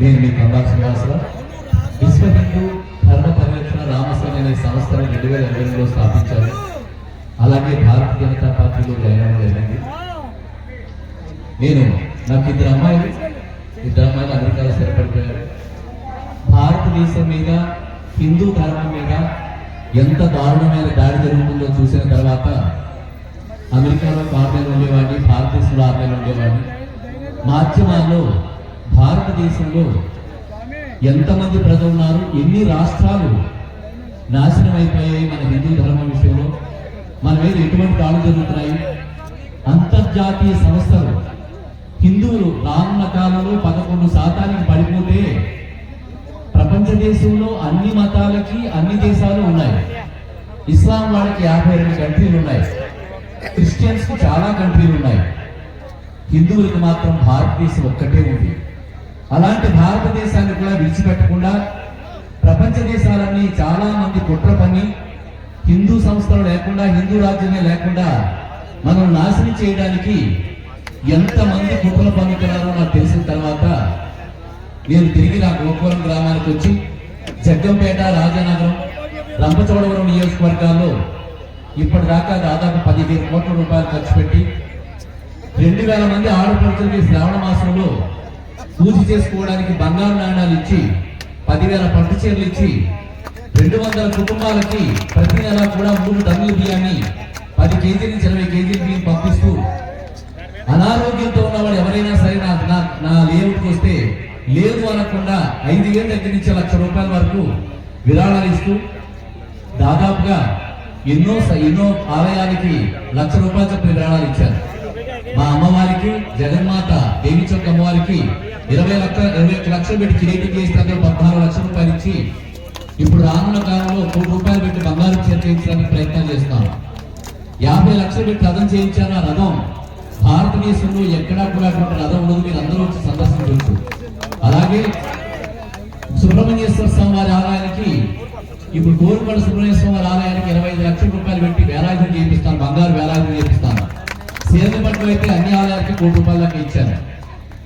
నేను మీకు అందాల్సిన శ్రీనివాసరావు విశ్వ హిందూ ధర్మ పరిరక్షణ రామస్వామి అనే సంస్థను రెండు వేల ఎనిమిదిలో స్థాపించారు. అలాగే భారతీయ జనతా పార్టీలో జాయిన్ జరిగింది. నేను నాకు ఇద్దరు అమ్మాయిలు ఇద్దరు అమ్మాయిలు అమెరికాలో స్థిరపడిపోయారు. భారతదేశం మీద హిందూ ధర్మం మీద ఎంత దారుణమైన దాడి జరుగుతుందో చూసిన తర్వాత అమెరికాలో ఆరు ఉండేవాడిని భారతదేశంలో ఆరు ఉండేవాడిని. మాధ్యమాల్లో భారతదేశంలో ఎంతమంది ప్రజలు ఉన్నారు ఎన్ని రాష్ట్రాలు నాశనం అయిపోయాయి మన హిందూ ధర్మం విషయంలో మన మీద ఎటువంటి దాడులు జరుగుతున్నాయి? అంతర్జాతీయ సంస్థలు హిందువులు రానున్న కాలంలో పదకొండు శాతానికి పడిపోతే ప్రపంచ దేశంలో అన్ని మతాలకి అన్ని దేశాలు ఉన్నాయి. ఇస్లాం వాళ్ళకి యాభై రెండు కంట్రీలు ఉన్నాయి. క్రిస్టియన్స్కి చాలా కంట్రీలు ఉన్నాయి. హిందువులకు మాత్రం భారతదేశం ఒక్కటే ఉంది. అలాంటి భారతదేశాన్ని కూడా విడిచిపెట్టకుండా ప్రపంచ దేశాలన్నీ చాలా మంది కుట్ర పని హిందూ సంస్థలు లేకుండా హిందూ రాజ్యమే లేకుండా మనం నాశనం చేయడానికి ఎంతమంది కుట్రలు పన్నుతున్నారో నాకు తెలిసిన తర్వాత నేను తిరిగి నా గోకులం గ్రామానికి వచ్చి జగ్గంపేట రాజనగరం రంపచోడవరం నియోజకవర్గాల్లో ఇప్పటిదాకా దాదాపు పదిహేను కోట్ల రూపాయలు ఖర్చు పెట్టి రెండు వేల మంది ఆడపడుచులకి శ్రావణ మాసంలో పూజ చేసుకోవడానికి బంగారు నాణాలు ఇచ్చి పదివేల పట్టు చీరలు ఇచ్చి రెండు వందల కుటుంబాలకి ప్రతి నెల కూడా మూడు టన్నుల బియ్యాన్ని పది కేజీ నుంచి ఇరవై కేజీల బియ్యం పంపిస్తూ అనారోగ్యంతో వాళ్ళు ఎవరైనా సరే నా నా నా లేఅవుట్కి వస్తే లేదు అనకుండా ఐదు వేల దగ్గర నుంచి లక్ష రూపాయల వరకు విరాళాలు ఇస్తూ దాదాపుగా ఎన్నో ఎన్నో ఆలయానికి లక్ష రూపాయల చొప్పున విరాళాలు ఇచ్చారు. మా అమ్మవారికి జగన్మాత దేవి చొక్క అమ్మవారికి ఇరవై లక్ష ఇరవై ఒక్క లక్షలు పెట్టి కిరీటం చేసి పద్నాలుగు లక్షల రూపాయలు ఇచ్చి ఇప్పుడు రానున్న కాలంలో కోటి రూపాయలు పెట్టి బంగారు చీర చేయించడానికి ప్రయత్నం చేస్తాను యాభై లక్షలు పెట్టి రథం చేయించాను ఆ రథం భారతదేశంలో ఎక్కడా కూడా అటువంటి రథం ఉండదు మీరు అందరూ వచ్చి సందర్శించవచ్చు అలాగే సుబ్రహ్మణ్యేశ్వర స్వామి వారి ఆలయానికి ఇప్పుడు కోరుకొండ సుబ్రహ్మణ్యేశ్వర వారి ఆలయానికి ఇరవై ఐదు లక్షల రూపాయలు పెట్టి వేలాయుధం చేయిస్తాను బంగారు వేలాయుధం సేదపట్టు అయితే అన్ని ఆలయాలకి కోటి రూపాయల దాకా ఇచ్చాను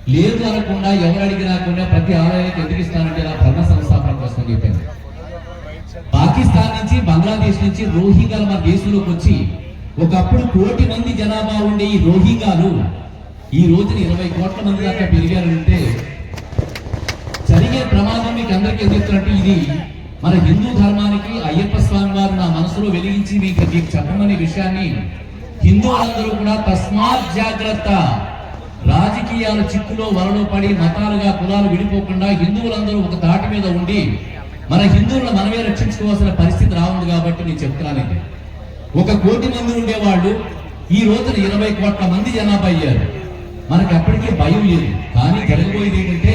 లేదు అనకుండా ఎవరు అడిగినాకుండా ప్రతి ఆలయానికి ఎందుకు ఇస్తానంటే నా ధర్మ సంస్థాపన కోసం చెప్పాను పాకిస్తాన్ నుంచి బంగ్లాదేశ్ నుంచి రోహింగ్యాలు మన దేశంలోకి వచ్చి ఒకప్పుడు కోటి మంది జనాభా ఉండే ఈ రోహింగ్యాలు ఈ రోజున ఇరవై కోట్ల మంది దాకా పెరిగారంటే జరిగే ప్రమాదం మీకు అందరికీ ఎందుకు ఇది మన హిందూ ధర్మానికి అయ్యప్ప స్వామి వారు నా మనసులో వెలిగించి మీకు మీకు చెప్పమనే విషయాన్ని హిందువులందరూ కూడా తస్మాత్ జాగ్రత్త. రాజకీయాల చిక్కులో వలలో పడి మతాలుగా కులాలు విడిపోకుండా హిందువులందరూ ఒక దాటి మీద ఉండి మన హిందువులను మనమే రక్షించుకోవాల్సిన పరిస్థితి రావుంది కాబట్టి నేను చెప్తానండి ఒక కోటి మంది ఉండేవాళ్ళు ఈ రోజున ఇరవై కోట్ల మంది జనాభా అయ్యారు. మనకి అప్పటికే భయం లేదు. కానీ జరగబోయేది ఏంటంటే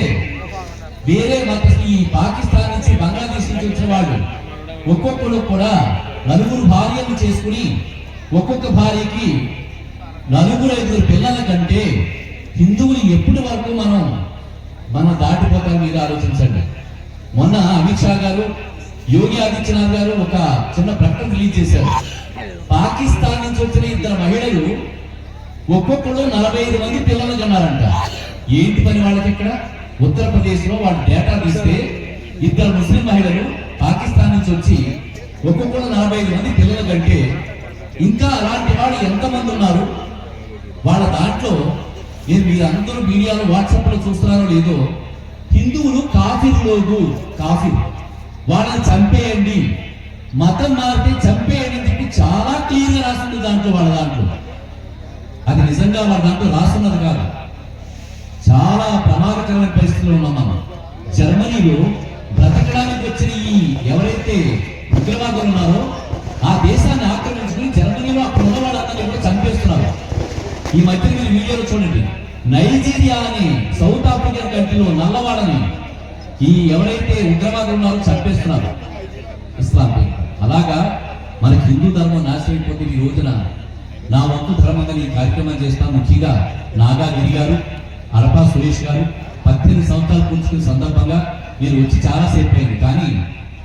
వేరే మతస్థి ఈ పాకిస్తాన్ నుంచి బంగ్లాదేశ్ నుంచి వచ్చిన వాళ్ళు ఒక్కొక్కరు కూడా నలుగురు భార్యలు చేసుకుని ఒక్కొక్క భార్యకి నలుగురు ఐదుగురు పిల్లల కంటే హిందువులు ఎప్పటి వరకు మనం మనం దాటిపోతాం మీరు ఆలోచించండి. మొన్న అమిత్ షా గారు యోగి ఆదిత్యనాథ్ గారు ఒక చిన్న ప్రకటన రిలీజ్ చేశారు. పాకిస్తాన్ నుంచి వచ్చిన ఇద్దరు మహిళలు ఒక్కొక్కరు నలభై ఐదు మంది పిల్లలు కన్నారంట. ఏంటి పని వాళ్ళకి ఇక్కడ? ఉత్తరప్రదేశ్లో వాళ్ళు డేటా తీస్తే ఇద్దరు ముస్లిం మహిళలు పాకిస్తాన్ నుంచి వచ్చి ఒక్కొక్కరు నలభై ఐదు మంది పిల్లల కంటే ఇంకా అలాంటి వాళ్ళు ఎంతమంది ఉన్నారు? వాళ్ళ దాంట్లో నేను మీరందరూ మీడియాలో వాట్సాప్లో చూస్తున్నారో లేదో హిందువులు కాఫీలోగు కాఫీ. వాళ్ళని చంపేయండి. మతం మారితే చంపేయండి అని చెప్పి చాలా క్లియర్గా రాస్తుంది దాంట్లో వాళ్ళ దాంట్లో. అది నిజంగా వాళ్ళ దాంట్లో రాస్తున్నది కాదు. చాలా ప్రమాదకరమైన పరిస్థితులు ఉన్నాం మనం. జర్మనీలో బ్రతకడానికి వచ్చిన ఈ ఎవరైతే ఉగ్రవాదులు ఉన్నారో మధ్య మీరు వీడియోలో చూడండి. నైజీరియా అని సౌత్ ఆఫ్రికన్ కంట్రీలో నల్లవాడని ఈ ఎవరైతే ఉగ్రవాదులు ఉన్నారో చంపేస్తున్నారు ఇస్లాం అలాగా మనకి హిందూ ధర్మం నాశనం ఈ రోజున నా వంతు ధర్మంగా ఈ కార్యక్రమం చేస్తాను. ముఖ్యంగా నాగాగిరి గారు అరపా సురేష్ గారు పద్దెనిమిది సంవత్సరాలు పూర్చుకున్న సందర్భంగా మీరు వచ్చి చాలాసేపు అయింది. కానీ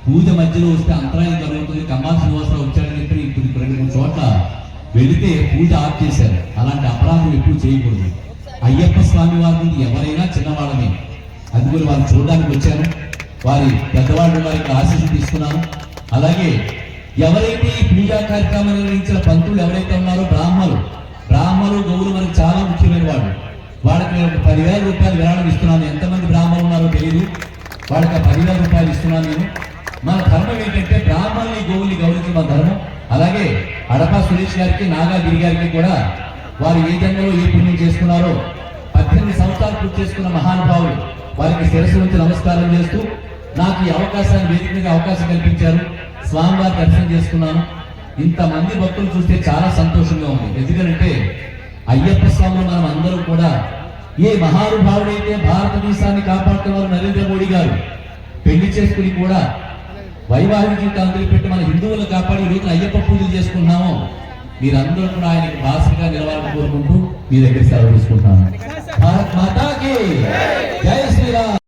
పూజ మధ్యలో వస్తే అంతరాయం కలుగుతుంది. కమ్మా శ్రీనివాసరావు వచ్చాడని చెప్పి ఇప్పుడు రెండు మూడు చోట్ల వెళితే పూజ ఆఫ్ చేశారు. అలాంటి అపరాధం ఎప్పుడు చేయకూడదు. అయ్యప్ప స్వామి వారి ఎవరైనా చిన్నవాళ్ళమే. అందుకని వారిని చూడడానికి వచ్చాను. వారి పెద్దవాళ్ళు వారికి ఆశీస్సు తీసుకున్నాను. అలాగే ఎవరైతే ఈ పూజా కార్యక్రమాలు నిర్వహించిన పంతులు ఎవరైతే ఉన్నారో బ్రాహ్మలు బ్రాహ్మలు గౌలు మనకు చాలా ముఖ్యమైన వాళ్ళు. వాళ్ళకి నేను ఒక పదివేల రూపాయలు విరాళం ఇస్తున్నాను. ఎంతమంది బ్రాహ్మణులు ఉన్నారో తెలియదు వాళ్ళకి ఆ పదివేల రూపాయలు ఇస్తున్నాను నేను. మన ధర్మం ఏంటంటే బ్రాహ్మణుని గోవుల్ని గౌరవించిన మన ధర్మం. అలాగే అడప సురేష్ గారికి నాగాగిరి గారికి కూడా వారు ఏ జన్మలో ఏ పుణ్యం చేసుకున్నారో పద్దెనిమిది సంవత్సరాలు పూర్తి చేసుకున్న మహానుభావులు వారికి శిరస్సు నుంచి నమస్కారం చేస్తూ నాకు ఈ అవకాశాన్ని వేదిక మీద అవకాశం కల్పించారు. స్వామివారి దర్శనం చేసుకున్నాను. ఇంతమంది భక్తులు చూస్తే చాలా సంతోషంగా ఉంది. ఎందుకంటే అయ్యప్ప స్వామి మనం అందరూ కూడా ఏ మహానుభావుడైతే భారతదేశాన్ని కాపాడుతున్నారు నరేంద్ర మోడీ గారు పెళ్ళి చేసుకుని కూడా వైవాహిక జీవితాలు వదిలిపెట్టి మన హిందువులు కాపాడి ఈ అయ్యప్ప పూజలు చేసుకుంటున్నాము. మీరందరూ కూడా ఆయనకి భాషగా నిలవాలని కోరుకుంటూ మీ దగ్గర సెలవు తీసుకుంటాను భారత్ మాతాకి జై శ్రీరామ్.